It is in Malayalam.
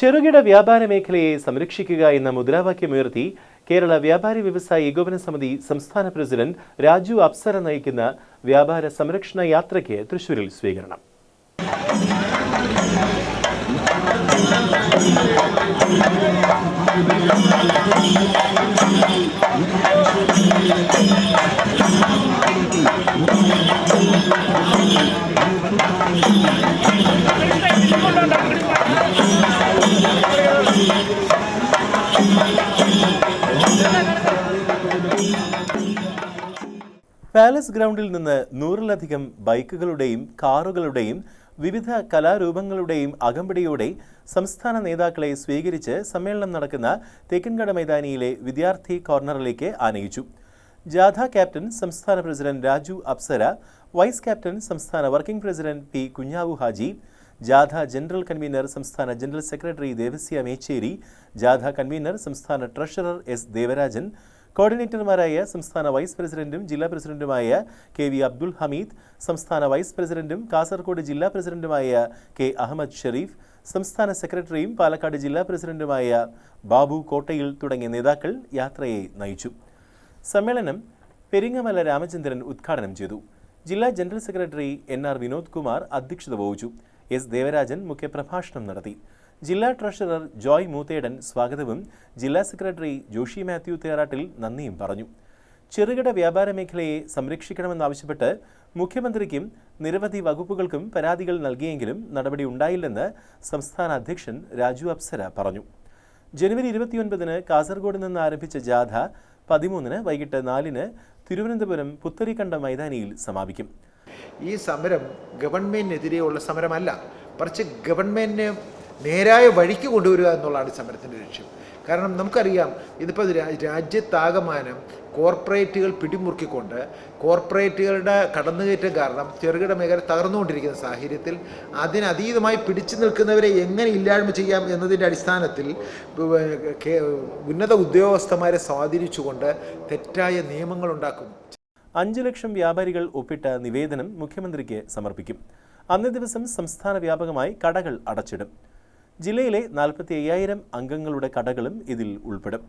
ചെറുകിട വ്യാപാര മേഖലയെ സംരക്ഷിക്കുക എന്ന മുദ്രാവാക്യമുയർത്തി കേരള വ്യാപാരി വ്യവസായ ഏകോപന സമിതി സംസ്ഥാന പ്രസിഡന്റ് രാജു അപ്സര നയിക്കുന്ന വ്യാപാര സംരക്ഷണ യാത്രയ്ക്ക് തൃശൂരിൽ സ്വീകരണം. പാലസ് ഗ്രൗണ്ടിൽ നിന്ന് നൂറിലധികം ബൈക്കുകളുടെയും കാറുകളുടെയും വിവിധ കലാരൂപങ്ങളുടെയും അകമ്പടിയോടെ സംസ്ഥാന നേതാക്കളെ സ്വീകരിച്ച് സമ്മേളനം നടക്കുന്ന തേക്കൻകട മൈതാനിയിലെ വിദ്യാർത്ഥി കോർണറിലേക്ക് ആനയിച്ചു. ജാഥ ക്യാപ്റ്റൻ സംസ്ഥാന president Raju Apsara vice captain സംസ്ഥാന working president P Kunhavu Haji ജാഥ ജനറൽ കൺവീനർ സംസ്ഥാന ജനറൽ സെക്രട്ടറി ദേവസ്യ മേച്ചേരി ജാഥ കൺവീനർ സംസ്ഥാന ട്രഷറർ എസ് ദേവരാജൻ കോർഡിനേറ്റർമാരായ സംസ്ഥാന വൈസ് പ്രസിഡന്റും ജില്ലാ പ്രസിഡന്റുമായ കെ വി അബ്ദുൽ ഹമീദ് സംസ്ഥാന വൈസ് പ്രസിഡന്റും കാസർഗോഡ് ജില്ലാ പ്രസിഡന്റുമായ കെ അഹമ്മദ് ഷെരീഫ് സംസ്ഥാന സെക്രട്ടറിയും പാലക്കാട് ജില്ലാ പ്രസിഡന്റുമായ ബാബു കോട്ടയിൽ തുടങ്ങിയ നേതാക്കൾ യാത്രയെ നയിച്ചു. സമ്മേളനം പെരിങ്ങമല രാമചന്ദ്രൻ ഉദ്ഘാടനം ചെയ്തു. ജില്ലാ general secretary N R Vinod Kumar അധ്യക്ഷത വഹിച്ചു. എസ് ദേവരാജൻ മുഖ്യപ്രഭാഷണം നടത്തി. ജില്ലാ ട്രഷറർ ജോയ് മൂത്തേടൻ സ്വാഗതവും ജില്ലാ സെക്രട്ടറി ജോഷി മാത്യു തേറാട്ടിൽ നന്ദിയും പറഞ്ഞു. ചെറുകിട വ്യാപാര മേഖലയെ സംരക്ഷിക്കണമെന്നാവശ്യപ്പെട്ട് മുഖ്യമന്ത്രിക്കും നിരവധി വകുപ്പുകൾക്കും പരാതികൾ നൽകിയെങ്കിലും നടപടി ഉണ്ടായില്ലെന്ന് സംസ്ഥാന അധ്യക്ഷൻ രാജു അപ്സര പറഞ്ഞു. ജനുവരി ഇരുപത്തിയൊൻപതിന് കാസർഗോഡ് നിന്ന് ആരംഭിച്ച ജാഥ പതിമൂന്നിന് വൈകിട്ട് നാലിന് തിരുവനന്തപുരം പുത്തരിക്കണ്ട മൈതാനിയിൽ സമാപിക്കും. ഈ സമരം ഗവൺമെന്റിനെതിരെയുള്ള സമരമല്ല മറിച്ച് ഗവൺമെന്റിനെ നേരായ വഴിക്ക് കൊണ്ടുവരിക എന്നുള്ളതാണ് സമരത്തിന്റെ ലക്ഷ്യം. കാരണം നമുക്കറിയാം ഇതിപ്പോൾ രാജ്യത്താകമാനം കോർപ്പറേറ്റുകൾ പിടിമുറുക്കിക്കൊണ്ട് കോർപ്പറേറ്റുകളുടെ കടന്നുകയറ്റം കാരണം ചെറുകിട മേഖല തകർന്നുകൊണ്ടിരിക്കുന്ന സാഹചര്യത്തിൽ അതിനതീതമായി പിടിച്ചു നിൽക്കുന്നവരെ എങ്ങനെ ഇല്ലായ്മ ചെയ്യാം എന്നതിന്റെ അടിസ്ഥാനത്തിൽ ഉന്നത ഉദ്യോഗസ്ഥന്മാരെ സ്വാധീനിച്ചുകൊണ്ട് തെറ്റായ നിയമങ്ങൾ ഉണ്ടാക്കും അഞ്ച് ലക്ഷം വ്യാപാരികൾ ഒപ്പിട്ട നിവേദനം മുഖ്യമന്ത്രിക്ക് സമർപ്പിക്കും. അന്നേ ദിവസം സംസ്ഥാന വ്യാപകമായി കടകൾ അടച്ചിടും. ജില്ലയിലെ നാൽപ്പത്തി അയ്യായിരം അംഗങ്ങളുടെ കടകളും ഇതിൽ ഉൾപ്പെടും.